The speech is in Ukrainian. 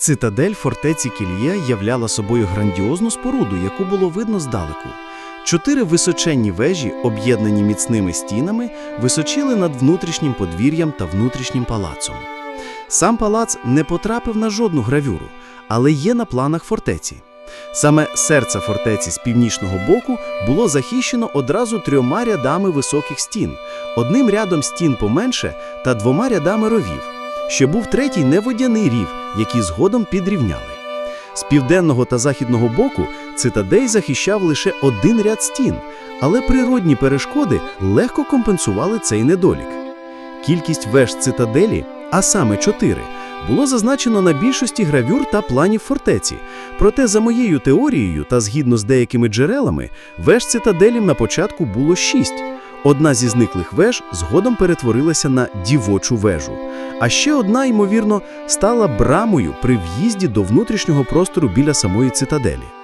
Цитадель фортеці Кільє являла собою грандіозну споруду, яку було видно здалеку. Чотири височенні вежі, об'єднані міцними стінами, височили над внутрішнім подвір'ям та внутрішнім палацом. Сам палац не потрапив на жодну гравюру, але є на планах фортеці. Саме серце фортеці з північного боку було захищено одразу трьома рядами високих стін, одним рядом стін поменше та двома рядами ровів. Ще був третій неводяний рів, який згодом підрівняли. З південного та західного боку цитадей захищав лише один ряд стін, але природні перешкоди легко компенсували цей недолік. Кількість веж цитаделі, а саме чотири, було зазначено на більшості гравюр та планів фортеці. Проте, за моєю теорією та згідно з деякими джерелами, веж цитаделі на початку було шість. Одна зі зниклих веж згодом перетворилася на дівочу вежу. А ще одна, ймовірно, стала брамою при в'їзді до внутрішнього простору біля самої цитаделі.